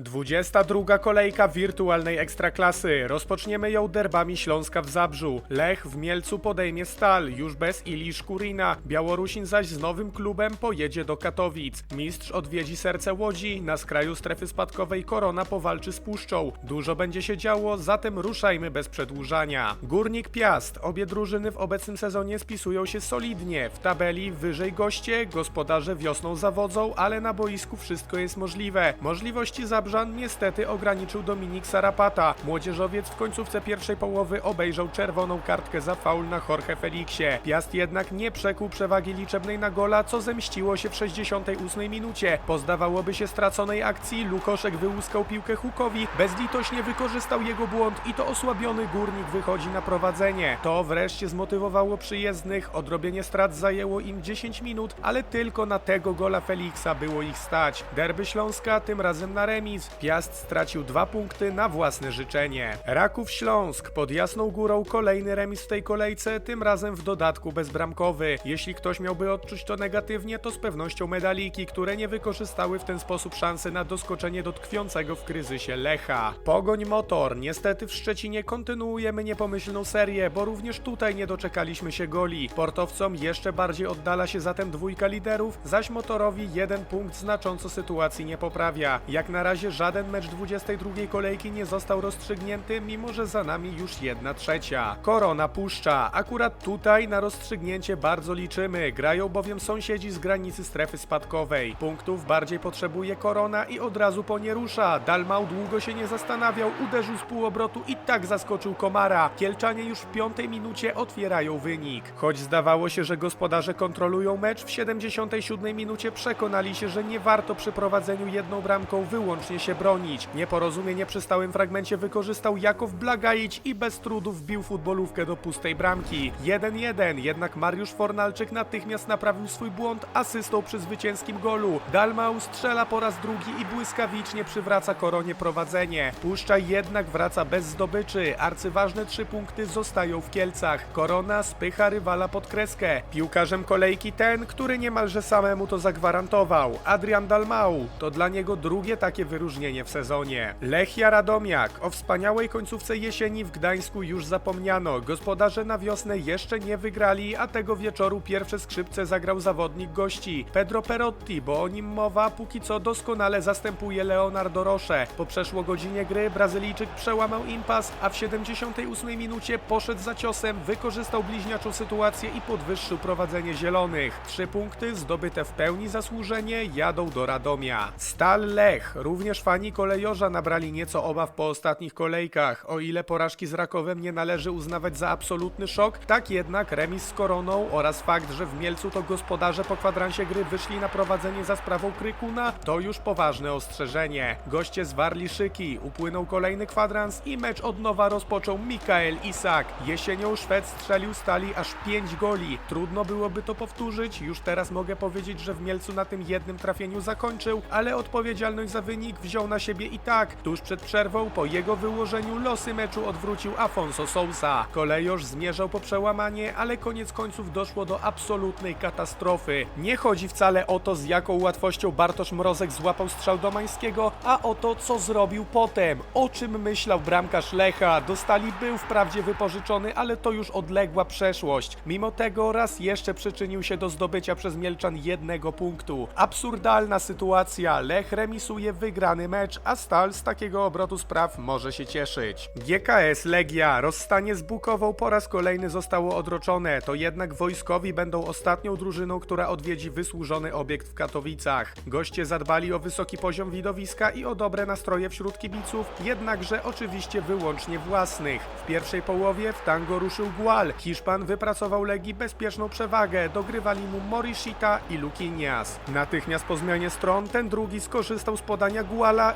22. kolejka wirtualnej ekstraklasy. Rozpoczniemy ją derbami Śląska w Zabrzu. Lech w Mielcu podejmie Stal, już bez Ili Szkurina. Białorusin zaś z nowym klubem pojedzie do Katowic. Mistrz odwiedzi serce Łodzi. Na skraju strefy spadkowej Korona powalczy z Puszczą. Dużo będzie się działo, zatem ruszajmy bez przedłużania. Górnik Piast. Obie drużyny w obecnym sezonie spisują się solidnie. W tabeli wyżej goście, gospodarze wiosną zawodzą, ale na boisku wszystko jest możliwe. Możliwości Zabrzan niestety ograniczył Dominik Sarapata. Młodzieżowiec w końcówce pierwszej połowy obejrzał czerwoną kartkę za faul na Jorge Felixie. Piast jednak nie przekuł przewagi liczebnej na gola, co zemściło się w 68 minucie. Po zdawałoby się straconej akcji Lukoszek wyłuskał piłkę Hukowi, bezlitośnie wykorzystał jego błąd i to osłabiony górnik wychodzi na prowadzenie. To wreszcie zmotywowało przyjezdnych, odrobienie strat zajęło im 10 minut, ale tylko na tego gola Feliksa było ich stać. Derby Śląska tym razem na remis. Piast stracił dwa punkty na własne życzenie. Raków Śląsk pod Jasną Górą kolejny remis w tej kolejce, tym razem w dodatku bezbramkowy. Jeśli ktoś miałby odczuć to negatywnie, to z pewnością medaliki, które nie wykorzystały w ten sposób szansy na doskoczenie do tkwiącego w kryzysie Lecha. Pogoń Motor. Niestety w Szczecinie kontynuujemy niepomyślną serię, bo również tutaj nie doczekaliśmy się goli. Portowcom jeszcze bardziej oddala się zatem dwójka liderów, zaś Motorowi jeden punkt znacząco sytuacji nie poprawia. Jak na razie żaden mecz 22 kolejki nie został rozstrzygnięty, mimo że za nami już jedna trzecia. Korona puszcza. Akurat tutaj na rozstrzygnięcie bardzo liczymy. Grają bowiem sąsiedzi z granicy strefy spadkowej. Punktów bardziej potrzebuje Korona i od razu po nie rusza. Dalmau długo się nie zastanawiał, uderzył z półobrotu i tak zaskoczył Komara. Kielczanie już w piątej minucie otwierają wynik. Choć zdawało się, że gospodarze kontrolują mecz, w 77 minucie przekonali się, że nie warto przy prowadzeniu jedną bramką wyłącznie się bronić. Nieporozumienie przy stałym fragmencie wykorzystał Jakow Blagaić i bez trudu wbił futbolówkę do pustej bramki. 1-1, jednak Mariusz Fornalczyk natychmiast naprawił swój błąd asystą przy zwycięskim golu. Dalmau strzela po raz drugi i błyskawicznie przywraca koronie prowadzenie. Puszcza jednak wraca bez zdobyczy. Arcyważne trzy punkty zostają w Kielcach. Korona spycha rywala pod kreskę. Piłkarzem kolejki ten, który niemalże samemu to zagwarantował. Adrian Dalmau. To dla niego drugie takie wyróżnienie w sezonie. Lechia Radomiak. O wspaniałej końcówce jesieni w Gdańsku już zapomniano. Gospodarze na wiosnę jeszcze nie wygrali, a tego wieczoru pierwsze skrzypce zagrał zawodnik gości. Pedro Perotti, bo o nim mowa, póki co doskonale zastępuje Leonardo Roche. Po przeszło godzinie gry Brazylijczyk przełamał impas, a w 78 minucie poszedł za ciosem, wykorzystał bliźniaczą sytuację i podwyższył prowadzenie zielonych. Trzy punkty zdobyte w pełni zasłużenie jadą do Radomia. Stal Lech. Również fani kolejorza nabrali nieco obaw po ostatnich kolejkach. O ile porażki z Rakowem nie należy uznawać za absolutny szok, tak jednak remis z Koroną oraz fakt, że w Mielcu to gospodarze po kwadransie gry wyszli na prowadzenie za sprawą Krykuna, to już poważne ostrzeżenie. Goście zwarli szyki, upłynął kolejny kwadrans i mecz od nowa rozpoczął Mikael Isak. Jesienią Szwed strzelił stali aż 5 goli. Trudno byłoby to powtórzyć, już teraz mogę powiedzieć, że w Mielcu na tym jednym trafieniu zakończył, ale odpowiedzialność za wynik wziął na siebie i tak. Tuż przed przerwą, po jego wyłożeniu, losy meczu odwrócił Afonso Sousa. Kolejorz zmierzał po przełamanie, ale koniec końców doszło do absolutnej katastrofy. Nie chodzi wcale o to, z jaką łatwością Bartosz Mrozek złapał strzał Domańskiego, a o to, co zrobił potem. O czym myślał bramkarz Lecha. Dostali był wprawdzie wypożyczony, ale to już odległa przeszłość. Mimo tego raz jeszcze przyczynił się do zdobycia przez Mielczan jednego punktu. Absurdalna sytuacja. Lech remisuje wygrany mecz, a Stal z takiego obrotu spraw może się cieszyć. GKS Legia. Rozstanie z Bukową po raz kolejny zostało odroczone. To jednak wojskowi będą ostatnią drużyną, która odwiedzi wysłużony obiekt w Katowicach. Goście zadbali o wysoki poziom widowiska i o dobre nastroje wśród kibiców, jednakże oczywiście wyłącznie własnych. W pierwszej połowie w tango ruszył Gual. Hiszpan wypracował Legii bezpieczną przewagę. Dogrywali mu Morishita i Lukinias. Natychmiast po zmianie stron ten drugi skorzystał z podania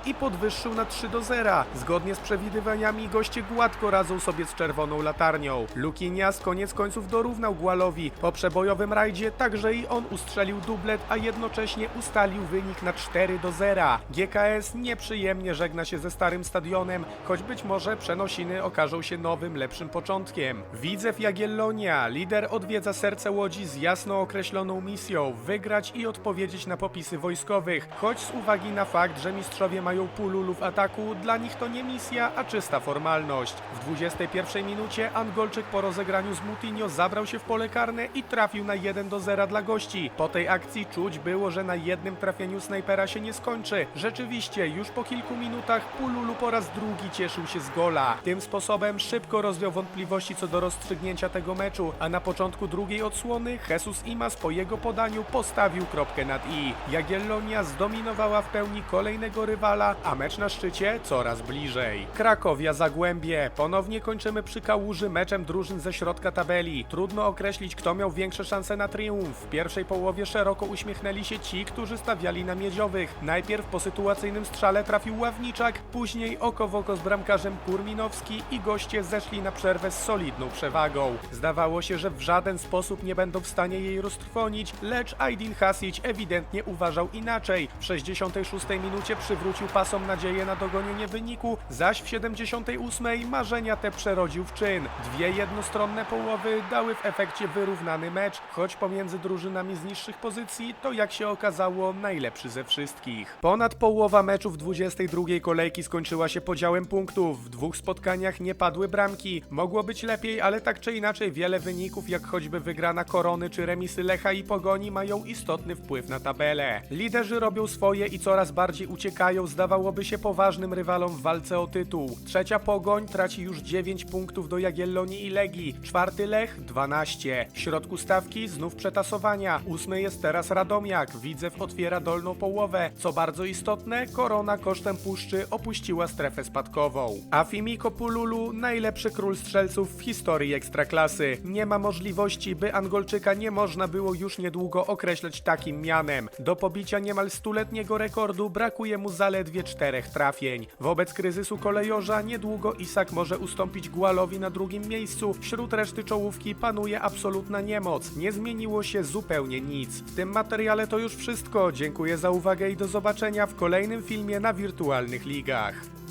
I podwyższył na 3 do 0. Zgodnie z przewidywaniami goście gładko radzą sobie z czerwoną latarnią. Lukinias koniec końców dorównał Gualowi. Po przebojowym rajdzie także i on ustrzelił dublet, a jednocześnie ustalił wynik na 4 do 0. GKS nieprzyjemnie żegna się ze starym stadionem, choć być może przenosiny okażą się nowym, lepszym początkiem. Widzew Jagiellonia, lider odwiedza serce Łodzi z jasno określoną misją wygrać i odpowiedzieć na popisy wojskowych, choć z uwagi na fakt, że mistrzostwo mistrzowie mają Pululu w ataku, dla nich to nie misja, a czysta formalność. W 21 minucie Angolczyk po rozegraniu z Mutinho zabrał się w pole karne i trafił na 1 do 0 dla gości. Po tej akcji czuć było, że na jednym trafieniu snajpera się nie skończy. Rzeczywiście, już po kilku minutach Pululu po raz drugi cieszył się z gola. Tym sposobem szybko rozwiał wątpliwości co do rozstrzygnięcia tego meczu, a na początku drugiej odsłony Jesus Imas po jego podaniu postawił kropkę nad i. Jagiellonia zdominowała w pełni kolejnego rywala, a mecz na szczycie coraz bliżej. Krakowia Zagłębie. Ponownie kończymy przy kałuży meczem drużyn ze środka tabeli. Trudno określić, kto miał większe szanse na triumf. W pierwszej połowie szeroko uśmiechnęli się ci, którzy stawiali na miedziowych. Najpierw po sytuacyjnym strzale trafił Ławniczak, później oko w oko z bramkarzem Kurminowski i goście zeszli na przerwę z solidną przewagą. Zdawało się, że w żaden sposób nie będą w stanie jej roztrwonić, lecz Aydin Hasic ewidentnie uważał inaczej. W 66 minucie przywrócił pasom nadzieję na dogonienie wyniku, zaś w 78 marzenia te przerodził w czyn. Dwie jednostronne połowy dały w efekcie wyrównany mecz, choć pomiędzy drużynami z niższych pozycji to jak się okazało najlepszy ze wszystkich. Ponad połowa meczów 22 kolejki skończyła się podziałem punktów. W dwóch spotkaniach nie padły bramki. Mogło być lepiej, ale tak czy inaczej wiele wyników, jak choćby wygrana Korony czy remisy Lecha i Pogoni mają istotny wpływ na tabelę. Liderzy robią swoje i coraz bardziej uciekają, zdawałoby się poważnym rywalom w walce o tytuł. Trzecia Pogoń traci już 9 punktów do Jagiellonii i Legii. Czwarty Lech 12. W środku stawki znów przetasowania. Ósmy jest teraz Radomiak. Widzew otwiera dolną połowę. Co bardzo istotne, Korona kosztem puszczy opuściła strefę spadkową. A Fimiko Pululu najlepszy król strzelców w historii Ekstraklasy. Nie ma możliwości, by Angolczyka nie można było już niedługo określać takim mianem. Do pobicia niemal stuletniego rekordu brakuje mu zaledwie czterech trafień. Wobec kryzysu kolejorza niedługo Isak może ustąpić Gualowi na drugim miejscu. Wśród reszty czołówki panuje absolutna niemoc. Nie zmieniło się zupełnie nic. W tym materiale to już wszystko. Dziękuję za uwagę i do zobaczenia w kolejnym filmie na wirtualnych ligach.